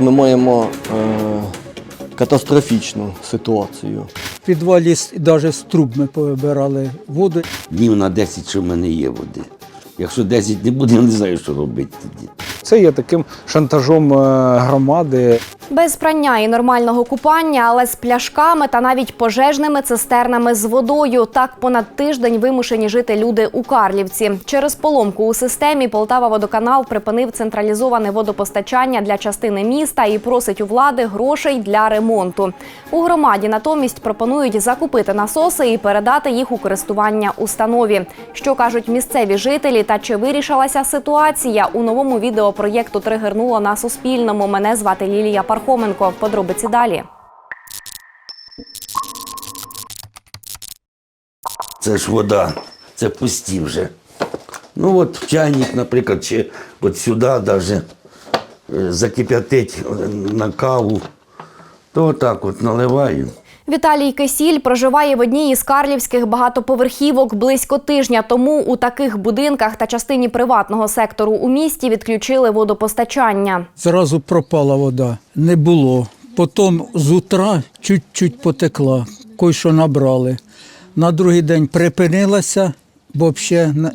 Ми маємо е, катастрофічну ситуацію. В підвалі навіть з труб ми повибирали воду. Днів на 10, що в мене є води. Якщо 10 не буде, я не знаю, що робити тоді. Це є таким шантажом е, громади. Без прання і нормального купання, але з пляшками та навіть пожежними цистернами з водою. Так понад тиждень вимушені жити люди у Карлівці. Через поломку у системі Полтава водоканал припинив централізоване водопостачання для частини міста і просить у влади грошей для ремонту. У громаді натомість пропонують закупити насоси і передати їх у користування установі. Що кажуть місцеві жителі та чи вирішилася ситуація у новому відео проєкту Тригернуло на Суспільному. Мене звати Лілія Пархоменко. Подробиці далі. Це ж вода, це пусті вже. Ну от чайник, наприклад, чи от сюди навіть закип'ятить е, на каву, то отак от наливаю. Віталій Кисіль проживає в одній із карлівських багатоповерхівок близько тижня тому. У таких будинках та частині приватного сектору у місті відключили водопостачання. Зразу пропала вода. Не було. Потім з утра чуть-чуть потекла, кой-що набрали. На другий день припинилася, бо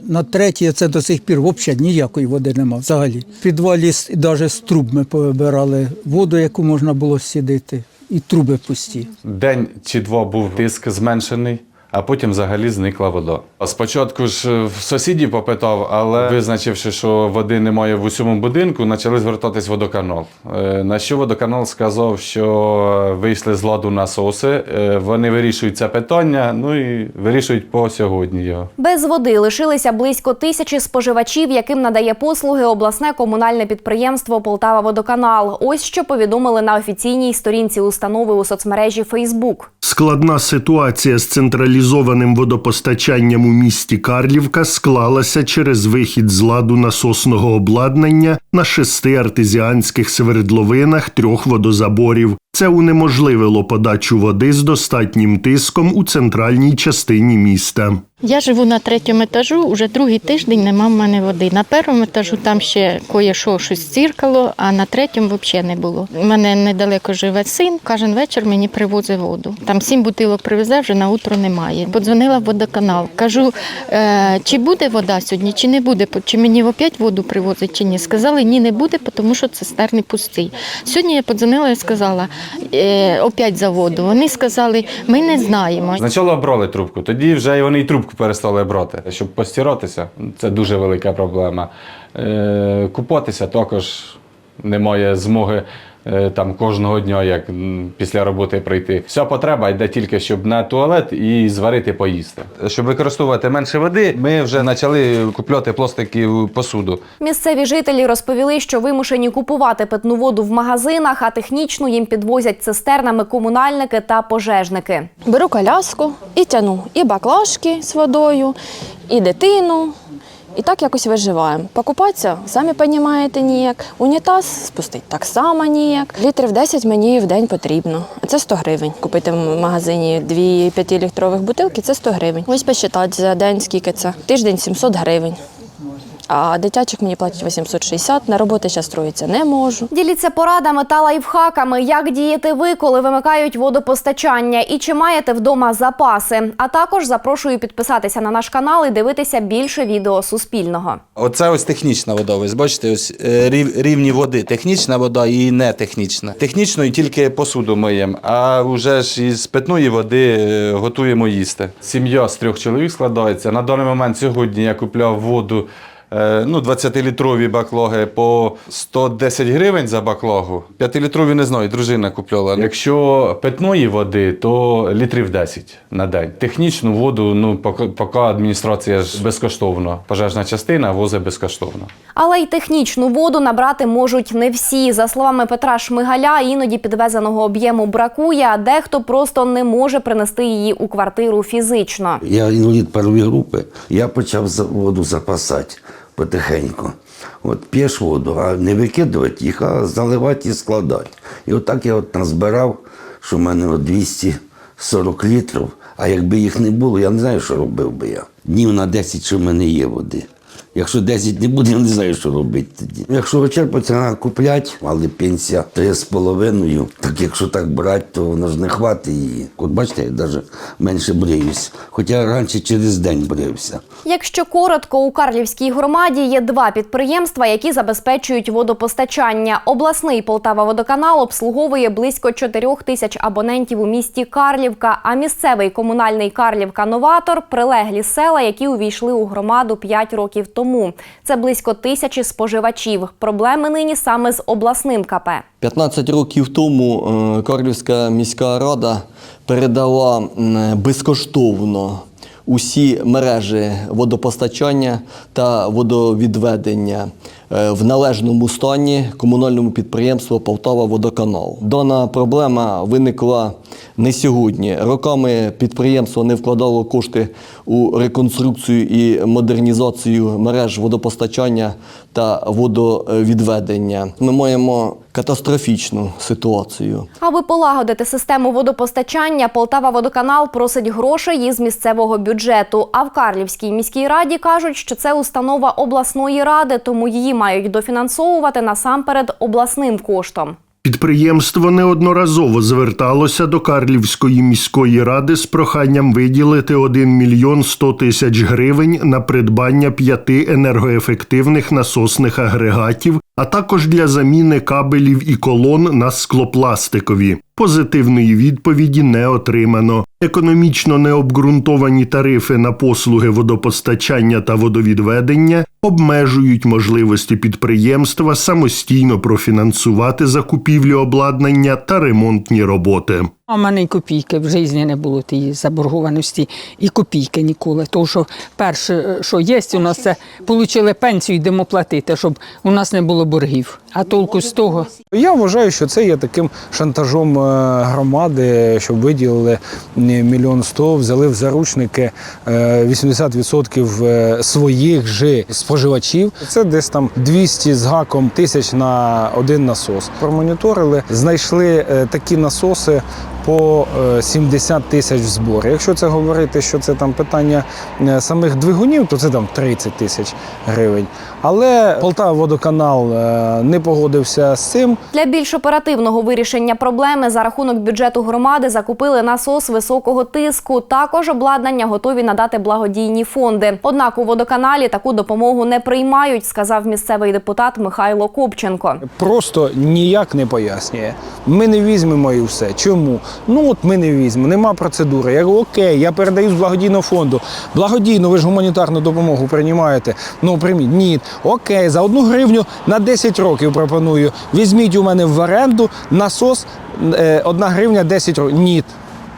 на третій це до сих пір взагалі ніякої води нема взагалі. В підвалі навіть з труб ми повибирали воду, яку можна було сідити, і труби пусті. День чи два був тиск зменшений, а потім взагалі зникла вода. Спочатку ж е, в сусідів попитав, але визначивши, що води немає в усьому будинку, почали звертатись в водоканал. Е, На що водоканал сказав, що вийшли з ладу насоси, е, вони вирішують це питання, ну і вирішують по сьогодні його. Без води лишилися близько тисячі споживачів, яким надає послуги обласне комунальне підприємство Полтава Водоканал. Ось що повідомили на офіційній сторінці установи у соцмережі Фейсбук. Складна ситуація з централізованим водопостачанням у місті Карлівка склалася через вихід з ладу насосного обладнання на шести артезіанських свердловинах трьох водозаборів. Це унеможливило подачу води з достатнім тиском у центральній частині міста. Я живу на третьому етажу, уже другий тиждень нема в мене води. На першому етажу там ще кое-що щось ціркало, а на третьому взагалі не було. У мене недалеко живе син, кожен вечір мені привозить воду. Там сім бутилок привезе, вже на утро немає. Подзвонила в водоканал. Кажу, е, чи буде вода сьогодні, чи не буде, чи мені опять воду привозить, чи ні. Сказали, ні, не буде, тому що цистерни пусті. Сьогодні я подзвонила і сказала, е, опять за воду. Вони сказали, ми не знаємо. Спочатку брали трубку, тоді вже вони і трубку перестали брати. Щоб постіротися, це дуже велика проблема. Е, Купатися також немає змоги там кожного дня, як після роботи прийти. Вся потреба йде тільки, щоб на туалет і зварити поїсти. Щоб використовувати менше води, ми вже почали купляти пластикову посуду. Місцеві жителі розповіли, що вимушені купувати питну воду в магазинах, а технічну їм підвозять цистернами комунальники та пожежники. Беру коляску і тяну і баклажки з водою, і дитину. І так якось виживаємо. Покупатися, самі розумієте, ніяк. Унітаз спустить так само ніяк. Літрів 10 мені в день потрібно. А це 100 гривень. Купити в магазині дві 5-літрових бутилки це 100 гривень. Ось посчитати за день, скільки це. Тиждень 700 гривень. А дитячих мені платять 860, на роботи зараз строїться не можу. Діліться порадами та лайфхаками, як діяти ви, коли вимикають водопостачання, і чи маєте вдома запаси. А також запрошую підписатися на наш канал і дивитися більше відео Суспільного. Оце ось технічна вода. Ви бачите, ось е, рівні води. Технічна вода і не технічна. Технічною тільки посуду миємо, а вже ж із питної води е, готуємо їсти. Сім'я з трьох чоловік складається. На даний момент сьогодні я купляв воду. Е, Ну, 20-літрові баклоги по 110 гривень за баклагу. 5-літрові не знаю, дружина купляла. Якщо питної води, то літрів 10 на день. Технічну воду, ну поки, поки адміністрація ж безкоштовно. Пожежна частина возить безкоштовно. Але й технічну воду набрати можуть не всі. За словами Петра Шмигаля, іноді підвезеного об'єму бракує, а дехто просто не може принести її у квартиру фізично. Я інвалід першої групи, я почав за- воду запасати потихеньку. От п'єш воду, а не викидувати їх, а заливати і складати. І отак я от назбирав, що в мене от 240 літрів, а якби їх не було, я не знаю, що робив би я. Днів на 10, що в мене є води. Якщо 10 не буде, я не знаю, що робити тоді. Якщо вичерпаться, треба купляти, але пенсія 3,5. Так якщо так брати, то воно ж не хватить її. От бачите, я навіть менше бриюсь. Хоча раніше через день брився. Якщо коротко, у Карлівській громаді є два підприємства, які забезпечують водопостачання. Обласний Полтава водоканал обслуговує близько 4 тисяч абонентів у місті Карлівка, а місцевий комунальний Карлівка Новатор прилеглі села, які увійшли у громаду 5 років тому. Це близько тисячі споживачів. Проблеми нині саме з обласним КП. 15 років тому е, Карлівська міська рада передала безкоштовно усі мережі водопостачання та водовідведення е, в належному стані комунальному підприємству Полтава Водоканал. Дана проблема виникла не сьогодні. Роками підприємство не вкладало кошти у реконструкцію і модернізацію мереж водопостачання та водовідведення. Ми маємо катастрофічну ситуацію. Аби полагодити систему водопостачання, Полтава водоканал просить грошей із місцевого бюджету. А в Карлівській міській раді кажуть, що це установа обласної ради, тому її мають дофінансовувати насамперед обласним коштом. Підприємство неодноразово зверталося до Карлівської міської ради з проханням виділити 1 мільйон 100 тисяч гривень на придбання п'яти енергоефективних насосних агрегатів, а також для заміни кабелів і колон на склопластикові. Позитивної відповіді не отримано. Економічно необґрунтовані тарифи на послуги водопостачання та водовідведення обмежують можливості підприємства самостійно профінансувати закупівлю обладнання та ремонтні роботи. А в мене й копійки в житті не було тієї заборгованості, і копійки ніколи. Тому що перше, що є, у нас це отримали пенсію, йдемо платити, щоб у нас не було боргів. А толку з того. Я вважаю, що це є таким шантажом е, громади, щоб виділили е, мільйон сто, взяли в заручники е, 80% е, своїх же споживачів. Це десь там 200 з гаком тисяч на один насос. Промоніторили, знайшли е, такі насоси. По е, 70 тисяч в зборі. Якщо це говорити, що це там питання е, самих двигунів, то це там 30 тисяч гривень. Але Полтава водоканал е, не погодився з цим. Для більш оперативного вирішення проблеми за рахунок бюджету громади закупили насос високого тиску. Також обладнання готові надати благодійні фонди. Однак у водоканалі таку допомогу не приймають, сказав місцевий депутат Михайло Копченко. Просто ніяк не пояснює. Ми не візьмемо і все. Чому? Ну от ми не візьмемо, нема процедури. Я говорю, окей, я передаю з благодійного фонду. Благодійно, ви ж гуманітарну допомогу приймаєте. Ну прийміть. Ні. Окей, за одну гривню на 10 років пропоную. Візьміть у мене в оренду насос, е, одна гривня 10 років. Ні,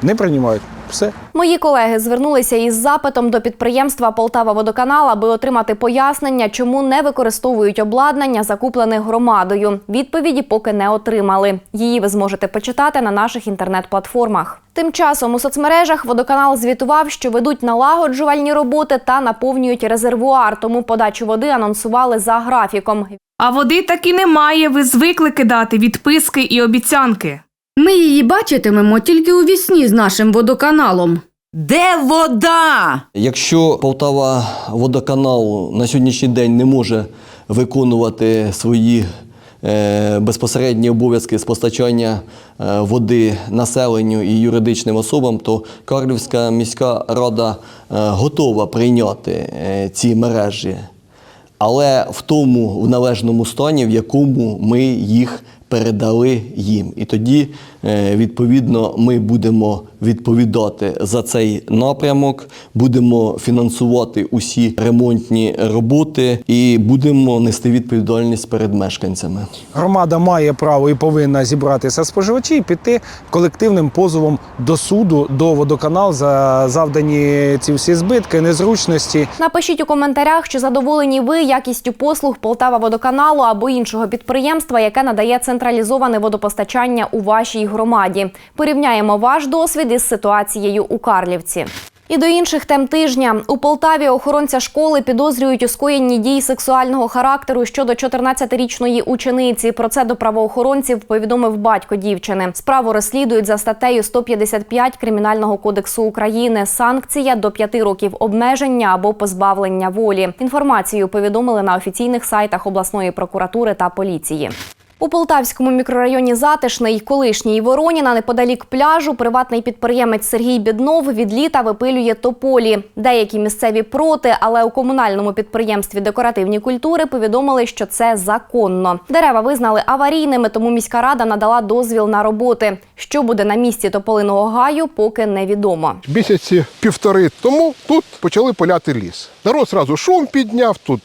не приймають. Все. Мої колеги звернулися із запитом до підприємства Полтава Водоканал, аби отримати пояснення, чому не використовують обладнання, закуплене громадою. Відповіді поки не отримали. Її ви зможете почитати на наших інтернет-платформах. Тим часом у соцмережах водоканал звітував, що ведуть налагоджувальні роботи та наповнюють резервуар, тому подачу води анонсували за графіком. А води таки немає, ви звикли кидати відписки і обіцянки. Ми її бачитимемо тільки у вісні з нашим водоканалом. Де вода? Якщо Полтава водоканал на сьогоднішній день не може виконувати свої е, безпосередні обов'язки з постачання е, води населенню і юридичним особам, то Карлівська міська рада е, готова прийняти е, ці мережі, але в тому в належному стані, в якому ми їх передали їм. І тоді, е, відповідно, ми будемо відповідати за цей напрямок, будемо фінансувати усі ремонтні роботи і будемо нести відповідальність перед мешканцями. Громада має право і повинна зібратися споживачі і піти колективним позовом до суду, до водоканал за завдані ці всі збитки, незручності. Напишіть у коментарях, чи задоволені ви якістю послуг Полтава водоканалу або іншого підприємства, яке надає централізоване водопостачання у вашій громаді. Порівняємо ваш досвід із ситуацією у Карлівці. І до інших тем тижня у Полтаві охоронця школи підозрюють у скоєнні дій сексуального характеру щодо 14-річної учениці. Про це до правоохоронців повідомив батько дівчини. Справу розслідують за статтею 155 Кримінального кодексу України. Санкція до 5 років обмеження або позбавлення волі. Інформацію повідомили на офіційних сайтах обласної прокуратури та поліції. У Полтавському мікрорайоні Затишний, колишній Вороніна, неподалік пляжу, приватний підприємець Сергій Біднов від літа випилює тополі. Деякі місцеві проти, але у комунальному підприємстві декоративні культури повідомили, що це законно. Дерева визнали аварійними, тому міська рада надала дозвіл на роботи. Що буде на місці тополиного гаю, поки невідомо. Місяці півтори тому тут почали пиляти ліс. Народ зразу шум підняв тут.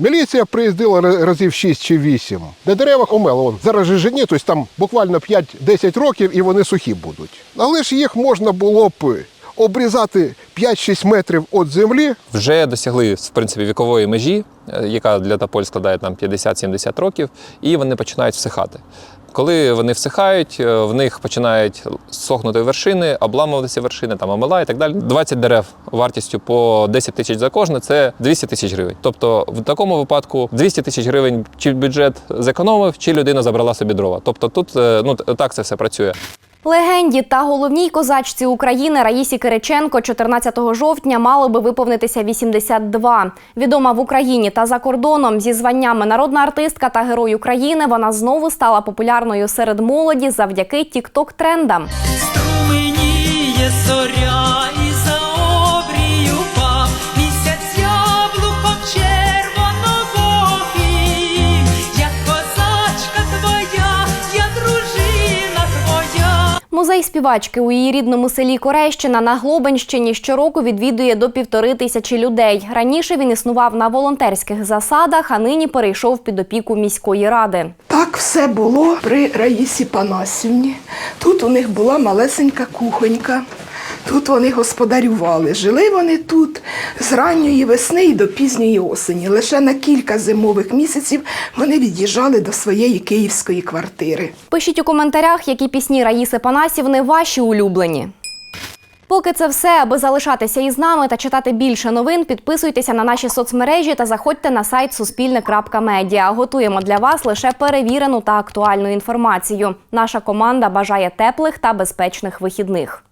Міліція приїздила разів 6 чи 8. На деревах омело. Вон, зараз же жені, тобто там буквально 5-10 років і вони сухі будуть. Але ж їх можна було б обрізати 5-6 метрів від землі, вже досягли в принципі вікової межі, е, яка для тополь складає там 50-70 років, і вони починають всихати. Коли вони всихають, е, в них починають сохнути вершини, обламуватися вершини, там омела і так далі. 20 дерев вартістю по 10 тисяч за кожне це 200 тисяч гривень. Тобто, в такому випадку 200 тисяч гривень чи бюджет зекономив, чи людина забрала собі дрова. Тобто тут е, ну так це все працює. Легенді та головній козачці України Раїсі Кириченко 14 жовтня мало би виповнитися 82. Відома в Україні та за кордоном зі званнями народна артистка та герой України. Вона знову стала популярною серед молоді завдяки тікток-трендам. Струменіє зоря Музей співачки у її рідному селі Корещина на Глобенщині щороку відвідує до півтори тисячі людей. Раніше він існував на волонтерських засадах, а нині перейшов під опіку міської ради. Так все було при Раїсі Панасівні. Тут у них була малесенька кухонька. Тут вони господарювали. Жили вони тут з ранньої весни і до пізньої осені. Лише на кілька зимових місяців вони від'їжджали до своєї київської квартири. Пишіть у коментарях, які пісні Раїси Панасівни ваші улюблені. Поки це все, аби залишатися із нами та читати більше новин, підписуйтеся на наші соцмережі та заходьте на сайт суспільне.медіа. Готуємо для вас лише перевірену та актуальну інформацію. Наша команда бажає теплих та безпечних вихідних.